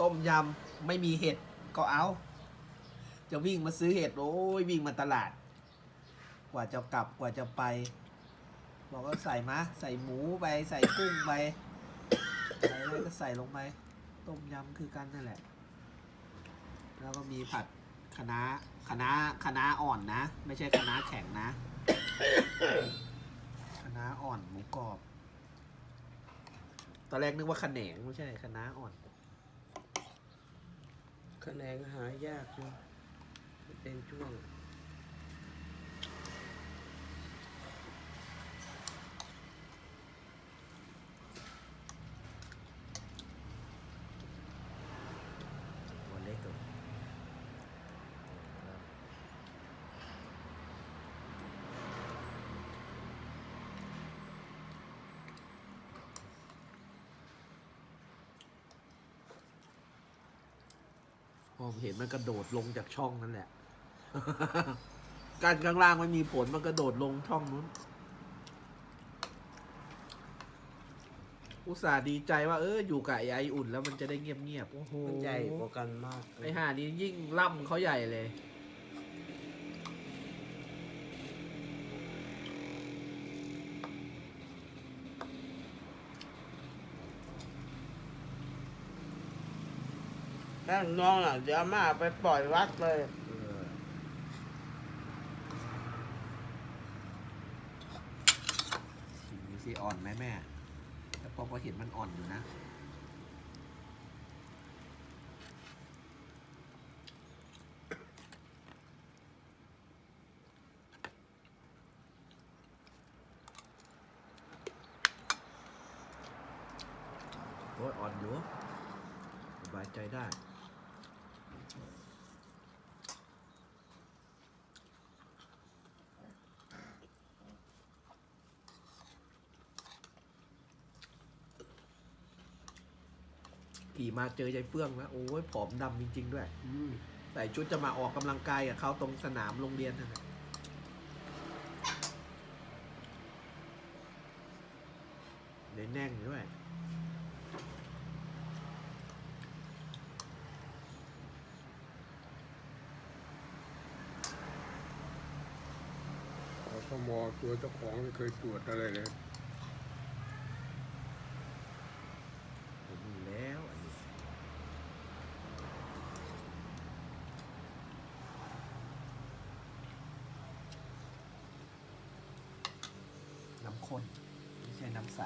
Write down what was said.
ต้มยำไม่มีเห็ดก็เอา จะวิ่งมาซื้อเห็ดโอ้ยวิ่งมาตลาด กว่าจะกลับกว่าจะไป บอกว่าใส่มาใส่หมูไปใส่กุ้งไปใส่อะไรก็ใส่ลงไปต้มยำคือกันนั่นแหละ แล้วก็มีผัดคะน้าคะน้าคะน้าอ่อนนะ ไม่ใช่คะน้าแข็งนะคะน้าอ่อนหมูกรอบ ตอนแรกนึกว่าขะแหนงไม่ใช่คะน้าอ่อน คะแนนหายากอยู่เป็นช่วง ผมเห็นมันกระโดดลงจากช่องนั่นแหละ การข้างล่างไม่มีผลมันกระโดดลงช่องนู้น อุตส่าห์ดีใจว่า เอออยู่กับไอ้ไออุ่นแล้วมันจะได้เงียบๆโอ้โหมันใหญ่กว่ากันมากไอห่านี้ยิ่งล่ำเขาใหญ่เลย ถ้าน้องอะเดี๋ยวมาไปปล่อยวัดเลยเออชิมดูสิอ่อนไหมแม่แต่พอก็เห็นมันอ่อนอยู่นะ โอ้ยอ่อนอยู่สบายใจได้ ขี่มาเจอยายเฟื่องแล้วโอ้ยผอมดำจริง ๆ ด้วย อืมใส่ชุดจะมาออกกำลังกายกับเขาตรงสนามโรงเรียนนั่นแหละเน้นแน่งอยู่ด้วย อสมตัวเจ้าของไม่เคยตรวจอะไรเลย ผมมีแล้วอันนี้น้ำ ข้นไม่ใช่น้ำใส